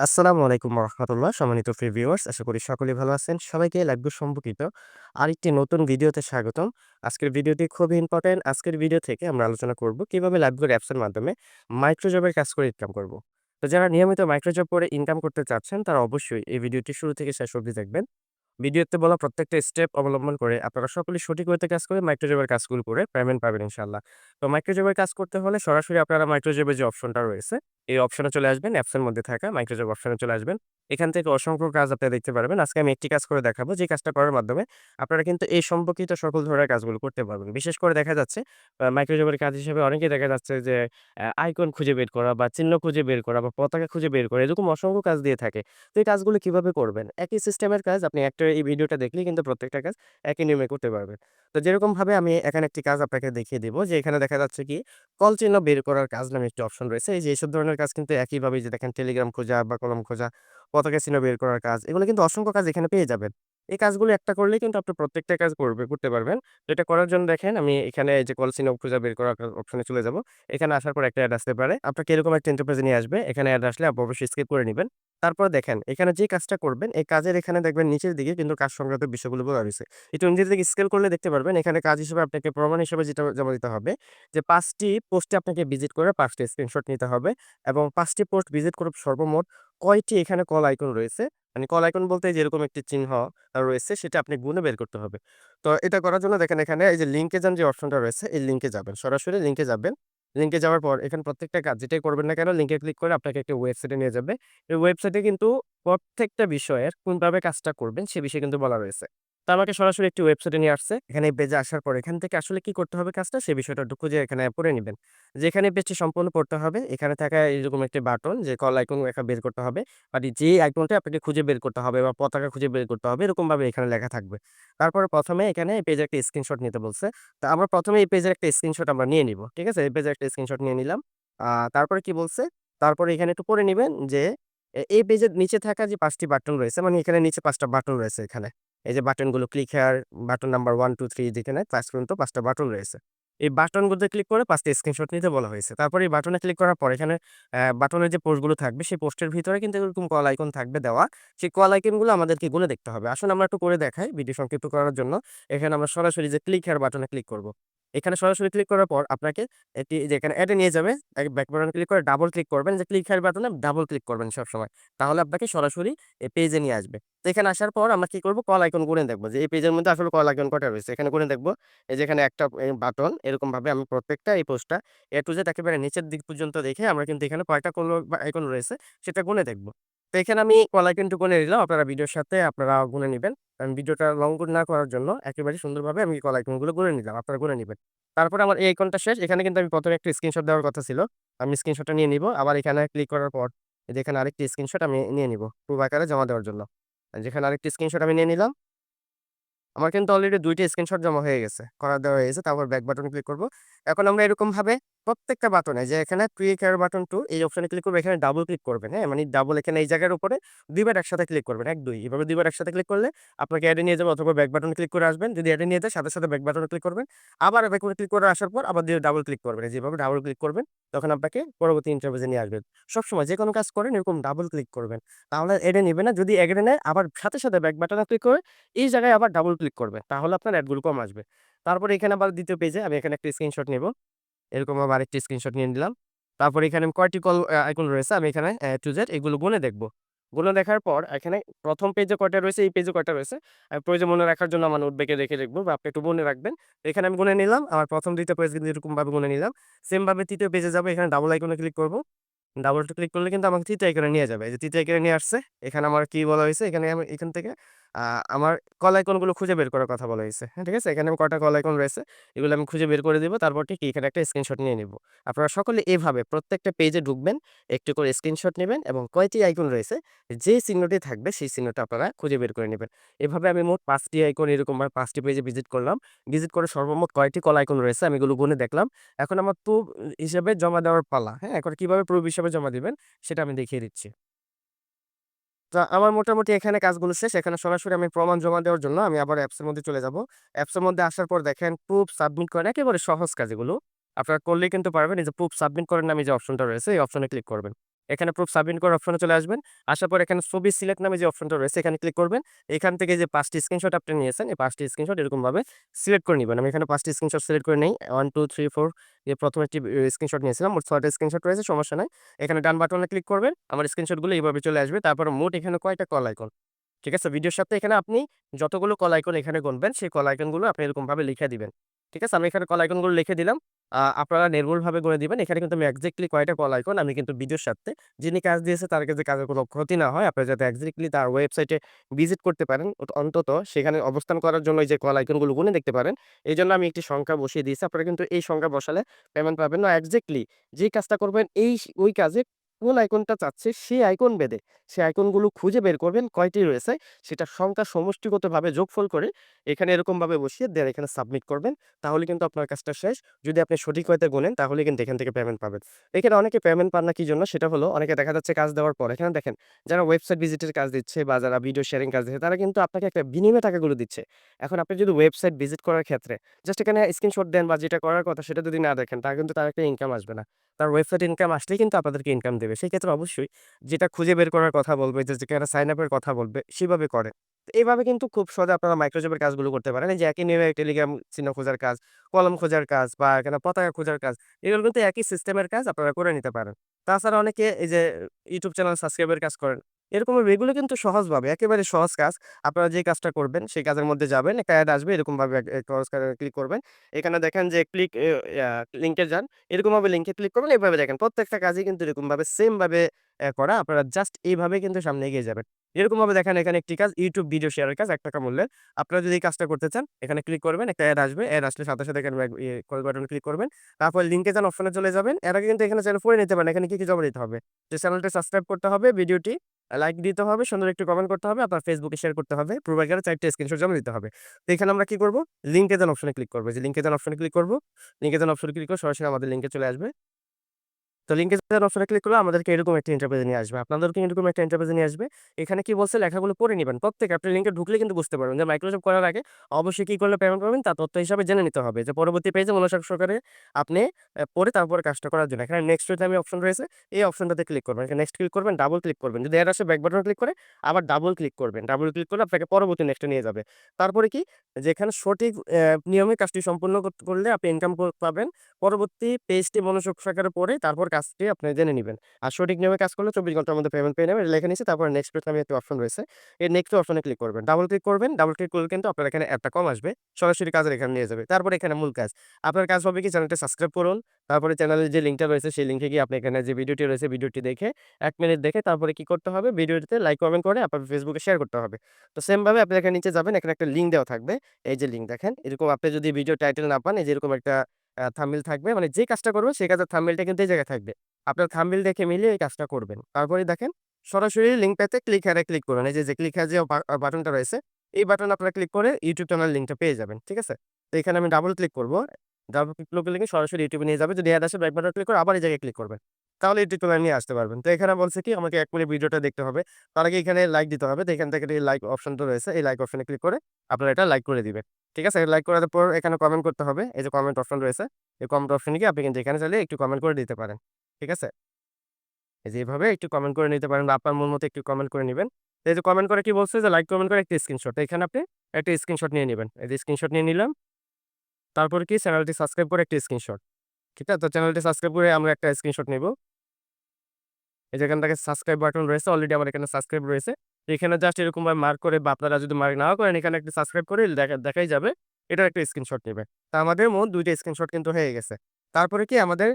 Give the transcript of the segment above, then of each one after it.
আসসালামু আলাইকুম রহমতুল্লাহ, সম্মানিত ফ্রি ভিউয়ার্স আশা করি সকলে ভালো আছেন। সবাইকে লাগবে সম্পর্কিত আরেকটি নতুন ভিডিওতে স্বাগতম। আজকের ভিডিওটি খুবই ইম্পর্টেন্ট আজকের ভিডিও থেকে আমরা আলোচনা করব কীভাবে লাগবে অ্যাপসের মাধ্যমে মাইক্রোজবের কাজ করে ইনকাম করব। তো যারা নিয়মিত মাইক্রোজব করে ইনকাম করতে চাচ্ছেন, তারা অবশ্যই এই ভিডিওটি শুরু থেকে শেষ অবধি দেখবেন। ভিডিওতে বলা প্রত্যেকটা স্টেপ অবলম্বন করে আপনারা সকলেই সঠিক ওয়েতে কাজ করে মাইক্রোজবের কাজগুলো করে পেমেন্ট পাবেন ইনশাল্লাহ তো মাইক্রোজবের কাজ করতে হলে সরাসরি আপনারা মাইক্রোজবের যে অপশনটা রয়েছে, এই অপশনে চলে আসবেন অ্যাপসের মধ্যে থাকা মাইক্রোজব অপশনে চলে আসবেন। এখান থেকে অসংখ্য কাজ আপনারা দেখতে পারবেন। আজকে আমি একটি কাজ করে দেখাবো, যে কাজটা করার মাধ্যমে আপনারা কিন্তু এই সম্পর্কিত সকল ধরনের কাজগুলো করতে পারবেন। বিশেষ করে দেখা যাচ্ছে মাইক্রোজবের কাজ হিসেবে অনেকেই দেখা যাচ্ছে যে আইকন খুঁজে বের করা বা চিহ্ন খুঁজে বের করা বা পতাকা খুঁজে বের করা, এরকম অসংখ্য কাজ দিয়ে থাকে। তো এই কাজগুলো কীভাবে করবেন? একই সিস্টেমের কাজ আপনি একটা এই ভিডিওটা দেখলেই কিন্তু প্রত্যেকটা কাজ একই নিয়মে করতে পারবেন। তো যেরকমভাবে আমি এখানে একটি কাজ আপনাকে দেখিয়ে দেবো যে এখানে দেখা যাচ্ছে কি, কল চিহ্ন বের করার কাজ নামে একটি অপশন রয়েছে। এই যে এইসব ধরনের কাজ কিন্তু একইভাবে যে দেখেন টেলিগ্রাম খোঁজা বা কলম খোঁজা, পতাকা চিহ্ন বের করার কাজ, এগুলো কিন্তু অসংখ্য কাজ এখানে পেয়ে যাবেন। এই কাজগুলো একটা করলেই কিন্তু আপনি প্রত্যেকটা কাজ করবে, করতে পারবেন। তো এটা করার জন্য দেখেন, আমি এখানে এই যে কল চিহ্ন খোঁজা বের করার অপশনে চলে যাব। এখানে আসার পর একটা অ্যাড আসতে পারে। আপনাকে এরকম একটা ইন্টারপ্রেজে নিয়ে আসবে। এখানে অ্যাড আসলে আপনি অবশ্যই স্কিপ করে নেবেন। তারপর দেখেন, এখানে যে কাজটা করবেন, এই কাজের এখানে দেখবেন নিচের দিকে কিন্তু কাজ সংক্রান্ত বিষয়গুলো বলা রয়েছে একটু নিজের দিকে স্কেল করলে দেখতে পারবেন, এখানে কাজ হিসেবে আপনাকে প্রমাণ হিসেবে যেটা জমা দিতে হবে যে পাঁচটি পোস্টে আপনাকে ভিজিট করে পাঁচটি স্ক্রিনশট নিতে হবে এবং পাঁচটি পোস্ট ভিজিট করে সর্বমোট কয়টি এখানে কল আইকন রয়েছে? মানে কল আইকন বলতে যেরকম একটি চিহ্ন রয়েছে, সেটা আপনি গুণে বের করতে হবে। তো এটা করার জন্য দেখেন এখানে এই যে লিঙ্কে যান যে অপশনটা রয়েছে, এই লিঙ্কে যাবেন। সরাসরি লিঙ্কে যাবেন। লিঙ্কে যাওয়ার পর এখানে প্রত্যেকটা কাজ যেটাই করবেন না কেন লিঙ্কে ক্লিক করে আপনাকে একটা ওয়েবসাইটে নিয়ে যাবে। এই ওয়েবসাইটে কিন্তু প্রত্যেকটা বিষয়ের কোনভাবে কাজটা করবেন, সে বিষয়ে কিন্তু বলা রয়েছে। তো আমাকে সরাসরি একটি ওয়েবসাইটে নিয়ে আসছে। এখানে পেজে আসার পর এখান থেকে আসলে কি করতে হবে কাজটা সে বিষয়টা একটু খুঁজে এখানে পড়ে নেবেন। যেখানে পেজটি সম্পূর্ণ পড়তে হবে, এখানে থাকা এরকম একটি বাটন যে কল আইকন লেখা বের করতে হবে মানে যে আইকনটা আপনাকে খুঁজে বের করতে হবে বা পতাকা খুঁজে বের করতে হবে এরকম ভাবে এখানে লেখা থাকবে। তারপরে প্রথমে এখানে এই পেজে একটা স্ক্রিনশট নিতে বলছে। তো আমরা প্রথমে এই পেজের একটা স্ক্রিনশট আমরা নিয়ে নিব, ঠিক আছে? এই পেজের একটা স্ক্রিনশট নিয়ে নিলাম। তারপরে কি বলছে? তারপরে এখানে একটু পড়ে নিবেন যে এই পেজের নিচে থাকা যে পাঁচটি বাটন রয়েছে মানে এখানে নিচে পাঁচটা বাটন রয়েছে এখানে। এই যে বাটনগুলো click here button number one two three যেখানে ক্লাস পর্যন্ত পাঁচটা বাটন রয়েছে। এই বাটনগুলোতে ক্লিক করে পাঁচটা স্ক্রিনশট নিতে বলা হয়েছে। তারপরে এই বাটনে ক্লিক করার পর এখানে বাটনের যে পোস্টগুলো থাকবে, সেই পোস্টের ভিতরে কিন্তু এরকম কল আইকন থাকবে দেওয়া। সেই কল আইকনগুলো আমাদেরকে গুলো দেখতে হবে। আসুন আমরা একটু করে দেখাই ভিডিও সংক্ষিপ্ত করার জন্য। এখানে আমরা সরাসরি যে ক্লিক হেয়ার বাটনে ক্লিক করব। এখানে সরাসরি ক্লিক করার পর আপনাকে একটি যে এখানে অ্যাডে নিয়ে যাবে ব্যাক বাটন ক্লিক করে ডাবল ক্লিক করবেন, যে ক্লিক হেয়ার বাটনে ডাবল ক্লিক করবেন সবসময়। তাহলে আপনাকে সরাসরি এই পেজে নিয়ে আসবে। তো এখানে আসার পর আমরা কি করব? কল আইকন গুনে দেখব। যে এই পেজের মধ্যে আসলে কল আইকন কটা রয়েছে? এখানে গুনে দেখব, এই যেখানে একটা বাটন এরকম ভাবে আমি প্রত্যেকটা এই পোস্টটা এ টু জেড একেবারে নিচের দিক পর্যন্ত দেখে আমরা কিন্তু এখানে কয়টা কল আইকন রয়েছে, সেটা গুনে দেখব। তো এখানে আমি কলা কিন্তু গুনে নিলাম, আপনারা ভিডিওর সাথে আপনারা গুনে নেবেন। কারণ ভিডিওটা লং না করার জন্য একেবারে সুন্দরভাবে আমি কলা আইকনগুলো গুনে নিলাম, আপনারা গুনে নেবেন। তারপর আমার এই আইকনটা শেষ, এখানে কিন্তু আমি প্রথমে একটা স্ক্রিনশট দেওয়ার কথা ছিল, আমি স্ক্রিনশটটা নিয়ে নিব, আবার এখানে ক্লিক করার পর এখানে আরেকটি স্ক্রিনশট আমি নিয়ে নিব প্রুভ আকারে জমা দেওয়ার জন্য। যেখানে আরেকটি স্ক্রিনশট আমি নিয়ে নিলাম আমার কিন্তু অলরেডি ২ টা স্ক্রিনশট জমা হয়ে গেছে। করা দেওয়া হয়ে গেছে। তারপর ব্যাক বাটন ক্লিক করব। এখন আমরা এরকমভাবে প্রত্যেকটা বাটনে যে এখানে ক্লিক হেয়ার বাটন টু এই অপশনে ক্লিক করব। এখানে ডাবল ক্লিক করবেন, হ্যাঁ? মানে ডাবল এখানে এই জায়গার উপরে ২ বার একসাথে ক্লিক করবেন। ১, ২ এভাবে ২ বার একসাথে ক্লিক করলে আপনাকে অ্যাডে নিয়ে যাবে অথবা ব্যাক বাটন ক্লিক করে আসবেন। যদি অ্যাডে নিয়ে যায় সাথে, সাথে ব্যাক বাটনে ক্লিক করবেন। আবার ব্যাক ক্লিক করে আসার পর আবার দিয়ে ডাবল ক্লিক করবেন। যেভাবে ডাবল ক্লিক করবেন তখন আপনাকে পরবর্তী ইন্টারফেসে নিয়ে আসবেন সবসময় যে কোনো কাজ করেন এরকম ডাবল ক্লিক করবেন। তাহলে অ্যাডে নিবে না। যদি অ্যাডে নেয় আবার সাথে, সাথে ব্যাক বাটনে ক্লিক করে এই জায়গায় আবার ডাবল ক্লিক করবেন। তাহলে আপনার অ্যাডগুলো কম আসবে। তারপরে এখানে আবার ২য় পেজে আমি এখানে একটা স্ক্রিনশট নেব। এরকম আবার আরেকটি স্ক্রিনশট নিয়ে নিলাম। তারপরে এখানে কয়টি কল আইকন রয়েছে আমি এখানে টু জেড এগুলো গুনে দেখব। গুনে দেখার পর এখানে ১ম পেজে কয়টা রয়েছে, এই পেজে কয়টা রয়েছে। আমি প্রয়োজন মনে রাখার জন্য আমার নোটবুকে রেখে দেখব বা আপনি একটু মনে রাখবেন। এখানে আমি গুনে নিলাম। আমার ১ম ২য় পেজ কিন্তু এরকমভাবে গুনে নিলাম। সেম ভাবে ৩য় পেজে যাব। এখানে ডাবল আইকনে ক্লিক করব ডাবল ক্লিক করলে কিন্তু আমাকে তৃতীয় আইকনে নিয়ে যাবে। যে তৃতীয় আইকনে নিয়ে আসছে। এখানে আমার কি বলা হয়েছে, এখানে আমি এখান থেকে আমার কল আইকনগুলো খুঁজে বের করার কথা বলা হয়েছে। হ্যাঁ, ঠিক আছে? এখানে কয়টা কল আইকন রয়েছে এগুলো আমি খুঁজে বের করে দিব। তারপর ঠিক এখানে একটা স্ক্রিনশট নিয়ে নিব। আপনারা সকলে এভাবে প্রত্যেকটা পেজে ঢুকবেন, একটু করে স্ক্রিনশট নেবেন এবং কয়টি আইকন রয়েছে যে চিহ্নটি থাকবে সেই চিহ্নটা আপনারা খুঁজে বের করে নেবেন। এভাবে আমি মোট পাঁচটি আইকন এরকমভাবে ৫ টি পেজে ভিজিট করলাম। ভিজিট করে সর্বমোট কয়টি কল আইকন রয়েছে আমি এগুলো গুনে দেখলাম। এখন আমার প্রুফ হিসাবে জমা দেওয়ার পালা। হ্যাঁ? এখন কীভাবে প্রুফ হিসাবে জমা দিবেন সেটা আমি দেখিয়ে দিচ্ছি। তো আমার মোটামুটি এখানে কাজগুলো শেষ। এখানে সরাসরি আমি প্রমাণ জমা দেওয়ার জন্য আমি আবার অ্যাপসের মধ্যে চলে যাব। অ্যাপসের মধ্যে আসার পর দেখেন প্রুফ সাবমিট করেন একেবারে সহজ কাজগুলো আপনারা করলেই কিন্তু পারবেন। এই যে প্রুফ সাবমিট করেন নামে যে অপশনটা রয়েছে, এই অপশনে ক্লিক করবেন। এখানে প্রুফ সাবমিট করার অপশনে চলে আসবেন। আসার পর এখানে ছবি সিলেক্ট নামে যে অপশনটা রয়েছে এখানে ক্লিক করবেন। এখান থেকে যে ৫ টি স্ক্রিনশট আপনি নিয়েছেন, এই ৫ টি স্ক্রিনশট এরকমভাবে সিলেক্ট করে নিবেন। আমি এখানে ৫ টি স্ক্রিনশট সিলেক্ট করে নেই। 1, 2, 3, 4 দিয়ে ১ম একটি স্ক্রিনশট নিয়েছিলাম। মোট ৬ টা স্ক্রিনশট রয়েছে, সমস্যা নাই। এখানে ডান বাটনে ক্লিক করবেন। আমার স্ক্রিনশটগুলো এইভাবে চলে আসবে। তারপর মোট এখানে কয়টা কল আইকন। ঠিক আছে? ভিডিওর সাথে এখানে আপনি যতগুলো কল আইকন এখানে গুনবেন, সেই কল আইকনগুলো আপনি এরকমভাবে লিখে দিবেন। ঠিক আছে? আমি এখানে কল আইকনগুলো লিখে দিলাম। আপনারা নির্ভুলভাবে গুনে দিবেন। এখানে কিন্তু আমি এক্সাক্টলি কয়টা কল আইকন আমি কিন্তু ভিডিওর সাথে যিনি কাজ দিয়েছে তার কাছে কাজের কোনো ক্ষতি না হয়। আপনারা যাতে এক্সাক্টলি তার ওয়েবসাইটে ভিজিট করতে পারেন। অন্তত সেখানে অবস্থান করার জন্য এই যে কল আইকনগুলো গুনে দেখতে পারেন। এই জন্য আমি একটি সংখ্যা বসিয়ে দিয়েছি। আপনারা কিন্তু এই সংখ্যা বসালে পেমেন্ট পাবেন না। এক্সাক্টলি যেই কাজটা করবেন, এই, ওই কাজে কোন আইকনটা চাচ্ছে সেই আইকন বেদে সেই আইকনগুলো খুঁজে বের করবেন কয়টি রয়েছে, সেটা সংখ্যা সমষ্টিগতভাবে যোগফল করে এখানে এরকমভাবে বসিয়ে দেন, এখানে সাবমিট করবেন। তাহলে কিন্তু আপনার কাজটা শেষ। যদি আপনি সঠিক ওয়েতে গুনেন, তাহলে কিন্তু এখান থেকে পেমেন্ট পাবেন। এখানে অনেকে পেমেন্ট পান না, কি জন্য? সেটা হলো, অনেকে দেখা যাচ্ছে কাজ দেওয়ার পর, এখানে দেখেন, যারা ওয়েবসাইট ভিজিটের কাজ দিচ্ছে বা যারা ভিডিও শেয়ারিং কাজ দিচ্ছে, তারা কিন্তু আপনাকে একটা বিনিময়ে টাকাগুলো দিচ্ছে। এখন আপনি যদি ওয়েবসাইট ভিজিট করার ক্ষেত্রে জাস্ট এখানে স্ক্রিনশট দেন বা যেটা করার কথা সেটা যদি না দেখেন, তাহলে কিন্তু তার একটা ইনকাম আসবে না। তার ওয়েবসাইট ইনকাম আসলেই কিন্তু আপনাদেরকে ইনকাম দেবে। সেই ক্ষেত্রে অবশ্যই যেটা খুঁজে বের করার কথা বলবে যে যেখানে সাইন আপের কথা বলবে সেভাবে করে এইভাবে কিন্তু খুব সহজে আপনারা মাইক্রোজবের কাজগুলো করতে পারেন। যে একই নিয়মে টেলিগ্রাম চিহ্ন খোঁজার কাজ, কলম খোঁজার কাজ বা এখানে পতাকা খোঁজার কাজ এগুলো কিন্তু একই সিস্টেমের কাজ আপনারা করে নিতে পারেন। তাছাড়া অনেকে এই যে ইউটিউব চ্যানেল সাবস্ক্রাইবের কাজ করেন। এরকম এগুলো কিন্তু সহজভাবে একেবারে সহজ কাজ। আপনারা যে কাজটা করবেন সেই কাজের মধ্যে যাবেন, একটা এড আসবে এরকমভাবে ক্লিক করবেন। এখানে দেখেন যে ক্লিক লিংকে যান। এরকমভাবে লিংকে ক্লিক করবেন এভাবে দেখেন প্রত্যেকটা কাজই কিন্তু এরকমভাবে সেম ভাবে অ্যা করা। আপনারা জাস্ট এইভাবে কিন্তু সামনে এগিয়ে যাবেন। এরকমভাবে দেখেন এখানে একটি কাজ ইউটিউব ভিডিও শেয়ারের কাজ এক টাকা মূল্যের। আপনারা যদি এই কাজটা করতে চান এখানে ক্লিক করবেন, একটা এড আসবে। এড আসলে সাথে, সাথে এখানে কল বাটনে ক্লিক করবেন। তারপর লিংকে যান অপশনে চলে যাবেন। এর আগে কিন্তু এখানে চ্যানেল পড়ে নিতে পারেন। এখানে কি, কি জমা দিতে হবে? যে চ্যানেলটা সাবস্ক্রাইব করতে হবে, ভিডিওটি লাইক দিতে হবে, সুন্দর একটু কমেন্ট করতে হবে, আপনার ফেসবুকে শেয়ার করতে হবে। প্রোভাইড করে চারটে স্ক্রিনশট জমা দিতে হবে। তো এখানে আমরা কি করব লিঙ্কে দেন অপশনে ক্লিক করব যে লিঙ্কে দেন অপশনে ক্লিক করব লিঙ্কে দেন অপশনে ক্লিক করে সরাসরি আমাদের লিঙ্কে চলে আসবে। তো যান অপশনে ক্লিক করলে আমাদেরকে এরকম একটা ইন্টারফেসে নিয়ে আসবে। আপনাদেরকে এরকম একটা ইন্টারফেসে নিয়ে আসবে। এখানে কি বলছে লেখাগুলো পড়ে নেবেন প্রত্যেকে আপনি লিঙ্কে ঢুকলে কিন্তু বুঝতে পারবেন যে মাইক্রোসফট করার আগে অবশ্যই কী করলে পেমেন্ট পাবেন তার তথ্য হিসাবে জেনে নিতে হবে। যে পরবর্তী পেজে মনোযোগ সহকারে আপনি পড়ে তারপরে কাজটা করার জন্য। এখানে নেক্সট এর নামে অপশন রয়েছে। এই অপশনটাতে ক্লিক করবেন। নেক্সট ক্লিক করবেন, ডাবল ক্লিক করবেন। যদি এড আসে ব্যাক বাটনে ক্লিক করে আবার ডাবল ক্লিক করবেন। ডাবল ক্লিক করলে আপনাকে পরবর্তী নেক্সটে নিয়ে যাবে। তারপরে কি যেখানে সঠিক নিয়মে কাজটি সম্পূর্ণ করলে আপনি ইনকাম পাবেন। পরবর্তী পেজটি মনোযোগ সহকারে পড়ে তারপর কাজটি আপনি জেনে নিবেন। আর সঠিক নিয়মে কাজ করলে ২৪ ঘণ্টার মধ্যে পেমেন্ট পেয়ে নেবেন। লেখা নিচে তারপরে নেক্সট নামে একটা অপশন রয়েছে। এই নেক্সট অপশনে ক্লিক করবেন। ডাবল ক্লিক করবেন। ডাবল ক্লিক করলে কিন্তু আপনার এখানে অ্যাডটা কম আসবে। সরাসরি কাজের এখানে নিয়ে যাবে। তারপরে এখানে মূল কাজ। আপনার কাজ হবে কি চ্যানেলটা সাবস্ক্রাইব করুন। তারপরে চ্যানেলের যে লিংকটা রয়েছে, সেই লিংকে গিয়ে আপনি এখানে যে ভিডিওটি রয়েছে ভিডিওটি দেখে এক মিনিট দেখে তারপরে কি করতে হবে? ভিডিওটিতে লাইক কমেন্ট করে আপনার ফেসবুকে শেয়ার করতে হবে। তো সেম ভাবে আপনি এখানে নিচে যাবেন। এখানে একটা লিঙ্ক দেওয়া থাকবে। এই যে লিঙ্ক দেখেন। এরকম আপনি যদি ভিডিও টাইটেল না পান, এই যে এরকম একটা আ থাম্বনেইল থাকবে। মানে যে কাজটা করবেন সেই কাজের থামবিলটা কিন্তু এই জায়গায় থাকবে। আপনার থামবিল দেখে মিলিয়ে এই কাজটা করবেন। তারপরে দেখেন সরাসরি লিংকটাতে ক্লিক হারে ক্লিক করবেন। এই যে, ক্লিক হারে যে বাটনটা রয়েছে এই বাটন আপনারা ক্লিক করে ইউটিউব চ্যানেল লিঙ্কটা পেয়ে যাবেন। ঠিক আছে? তো এখানে আমি ডাবল ক্লিক করব ডাবল ক্লিক করলে সরাসরি ইউটিউবে নিয়ে যাবে। যদি অ্যাড আসে ব্যাক বাটন ক্লিক করে আবার এই জায়গায় ক্লিক করবেন। তাহলে ইউটিউব চ্যানেলে নিয়ে আসতে পারবেন। তো এখানে বলছে কি, আমাকে এক মিনিট ভিডিওটা দেখতে হবে। তার আগে এখানে লাইক দিতে হবে। তো এখান থেকে এই লাইক অপশনটা রয়েছে। এই লাইক অপশনে ক্লিক করে আপনারা এটা লাইক করে দিবেন। ঠিক আছে? লাইক করার পর এখানে কমেন্ট করতে হবে। এই যে কমেন্ট অপশন রয়েছে। এই কমেন্ট অপশনে গিয়ে আপনি কিন্তু এখানে চাইলে একটু কমেন্ট করে দিতে পারেন। ঠিক আছে? এই যে এভাবে একটু কমেন্ট করে নিতে পারেন বা আপনার মন মতো একটু কমেন্ট করে নিবেন। এই যে কমেন্ট করে কি বলছে যে লাইক কমেন্ট করে একটা স্ক্রিনশট। এখানে আপনি একটা স্ক্রিনশট নিয়ে নিবেন। এই যে স্ক্রিনশট নিয়ে নিলাম। তারপর কি চ্যানেলটি সাবস্ক্রাইব করে একটা স্ক্রিনশট। ঠিক আছে? তো চ্যানেলটি সাবস্ক্রাইব করে আমরা একটা স্ক্রিনশট নিব। এই যে এখান থেকে সাবস্ক্রাইব বাটন রয়েছে। অলরেডি আমার এখানে সাবস্ক্রাইব রয়েছে। এখানে জাস্ট এরকমভাবে মার্ক করে বা আপনারা যদি মার্ক নাও করেন, এখানে একটা সাবস্ক্রাইব করে দেখা, দেখাই যাবে। এটার একটা স্ক্রিনশট নিবেন। তো আমাদের মোট ২ টা স্ক্রিনশট কিন্তু হয়ে গেছে। তারপরে কি আমাদের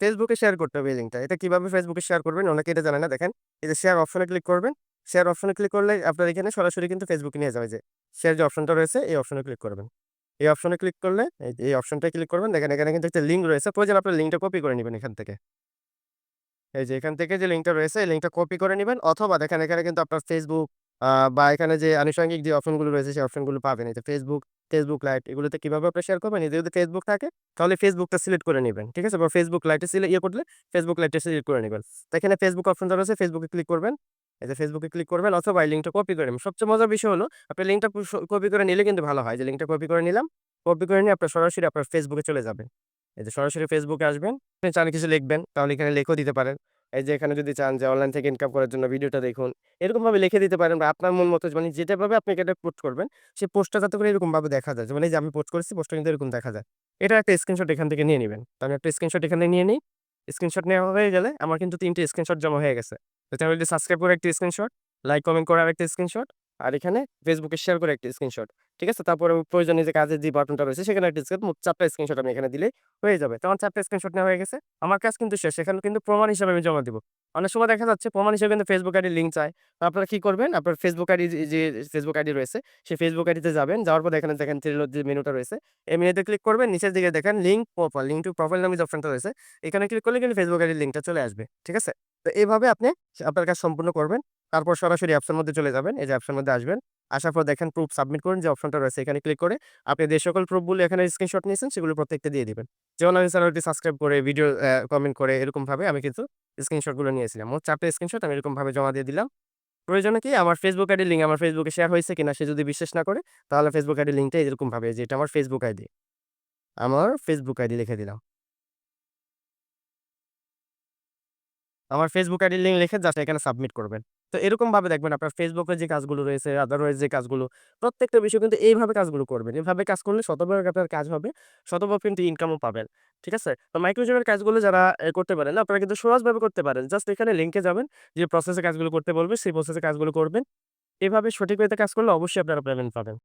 ফেসবুকে শেয়ার করতে হবে এই লিংকটা। এটা কীভাবে ফেসবুকে শেয়ার করবেন অনেকে এটা জানে না। দেখেন এই যে শেয়ার অপশনে ক্লিক করবেন। শেয়ার অপশনে ক্লিক করলে আপনার এখানে সরাসরি কিন্তু ফেসবুকে নিয়ে যাবে যে শেয়ার যে অপশনটা রয়েছে, এই অপশনে ক্লিক করবেন। এই অপশনে ক্লিক করলে এই অপশনটায় ক্লিক করবেন। দেখেন এখানে কিন্তু একটা লিংক রয়েছে। প্রয়োজন আপনার লিংকটা কপি করে নিবেন এখান থেকে। এই যে এখান থেকে যে লিংকটা রয়েছে এই লিংকটা কপি করে নিবেন অথবা দেখেন এখানে কিন্তু আপনার আ বা এখানে যে আনুষঙ্গিক যে অপশনগুলো রয়েছে সেই অপশনগুলো পাবেন। এই যে Facebook, Facebook লাইট এগুলোতে কীভাবে আপনি শেয়ার করবেন? যদি ফেসবুক থাকে তাহলে Facebookটা সিলেক্ট করে নিবেন। ঠিক আছে? বা Facebook লাইটে সিলে ইয়ে করলে Facebook লাইটটা সিলেক্ট করে নেবেন তো এখানে ফেসবুক অপশনটা রয়েছে Facebooke ক্লিক করবেন। যে Facebooke ক্লিক করবেন অথবা এই লিংকটা কপি করে নিবেন। সবচেয়ে মজার বিষয় হলো আপনি লিংকটা স কপি করে নিলে কিন্তু ভালো হয়। যে লিংকটা কপি করে নিলাম। কপি করে নিয়ে আপনার সরাসরি আপনার Facebooke চলে যাবেন। এই যে সরাসরি Facebooke আসবেন। আপনি চান কিছু লিখবেন তাহলে এখানে লিখেও দিতে পারেন। এই যে এখানে যদি চান যে অনলাইন থেকে ইনকাম করার জন্য ভিডিওটা দেখুন। এরকমভাবে লিখে দিতে পারেন বা আপনার মন মতো মানে যেটাভাবে আপনি এটা পোস্ট করবেন, সেই পোস্টটা যাতে করে এরকমভাবে দেখা যায়। এই যে আমি পোস্ট করেছি, পোস্টটা কিন্তু এরকম দেখা যায়। এটা একটা স্ক্রিনশট এখান থেকে নিয়ে নিবেন। তো আমি একটা স্ক্রিনশট এখানে নিয়ে নিই। স্ক্রিনশট নেওয়া হয়ে গেলে আমার কিন্তু ৩ টে স্ক্রিনশট জমা হয়ে গেছে। তো চ্যানেলটি সাবস্ক্রাইব করে একটা স্ক্রিনশট, লাইক কমেন্ট করে আরেকটা স্ক্রিনশট, আর এখানে ফেসবুকে শেয়ার করে একটা স্ক্রিনশট। ঠিক আছে? তারপরে প্রয়োজনীয় যে কাজের যে বাটনটা রয়েছে সেখানে একটা স্ক্রিন ৪ স্ক্রিনশট আমি এখানে দিলে হয়ে যাবে। তো আমার ৪ টা স্ক্রিনশট নেওয়া হয়ে গেছে। আমার কাজ কিন্তু শেষ। এখানে কিন্তু প্রমাণ হিসাবে আমি জমা দিব। অনেক সময় দেখা যাচ্ছে প্রমাণ হিসেবে কিন্তু ফেসবুক আইডির লিঙ্ক চায়। আপনারা কি করবেন? আপনার ফেসবুক আইডি যে ফেসবুক আইডি রয়েছে, সেই ফেসবুক আইডিতে যাবেন। যাওয়ার পর এখানে দেখেন থ্রি ডট যে মেনুটা রয়েছে, এই মেনুতে ক্লিক করবেন। নিচের দিকে দেখেন link profile, link to profile নামে যে অপশনটা রয়েছে, এখানে ক্লিক করলে কিন্তু ফেসবুক আইডির লিঙ্কটা চলে আসবে। ঠিক আছে? তো এইভাবে আপনি আপনার কাজ সম্পূর্ণ করবেন। তারপর সরাসরি অ্যাপস এর মধ্যে চলে যাবেন। এই যে অ্যাপস এর মধ্যে আসবেন। আসার পর দেখেন প্রুফ সাবমিট করুন যে অপশনটা রয়েছে এখানে ক্লিক করে আপনি যে সকল প্রুফগুলো এখানে স্ক্রিনশট নিয়েছেন সেগুলো প্রত্যেকটা দিয়ে দিবেন। যেমন আমি চ্যানেলটি সাবস্ক্রাইব করে ভিডিও কমেন্ট করে এরকমভাবে আমি কিন্তু স্ক্রিনশটগুলো নিয়েছিলাম। মোট চারটে স্ক্রিনশট আমি এরকমভাবে জমা দিয়ে দিলাম। প্রয়োজনে কি আমার ফেসবুক আইডি লিঙ্ক আমার ফেসবুকে শেয়ার হয়েছে কিনা সে যদি বিশ্বাস না করে, তাহলে ফেসবুক আইডির লিঙ্কটা এরকমভাবে যে এটা আমার ফেসবুক আইডি। আমার ফেসবুক আইডি লিখে দিলাম। আমার ফেসবুক আইডির লিঙ্ক লিখে জাস্ট এখানে সাবমিট করবেন। তো এরকমভাবে দেখবেন আপনার ফেসবুকের যে কাজগুলো রয়েছে, আদারওয়াইজ যে কাজগুলো, প্রত্যেকটা বিষয় কিন্তু এইভাবে কাজগুলো করবেন। এভাবে কাজ করলে শতভাগ আপনার কাজ হবে। শতভাগ কিন্তু ইনকামও পাবেন। ঠিক আছে? তো মাইক্রোজবের কাজগুলো যারা করতে পারেন আপনারা কিন্তু সহজভাবে করতে পারেন। জাস্ট এখানে লিঙ্কে যাবেন, যে প্রসেস কাজগুলো করতে বলবে, সেই প্রসেস কাজগুলো করবেন। এভাবে সঠিকভাবে কাজ করলে অবশ্যই আপনারা পেমেন্ট পাবেন।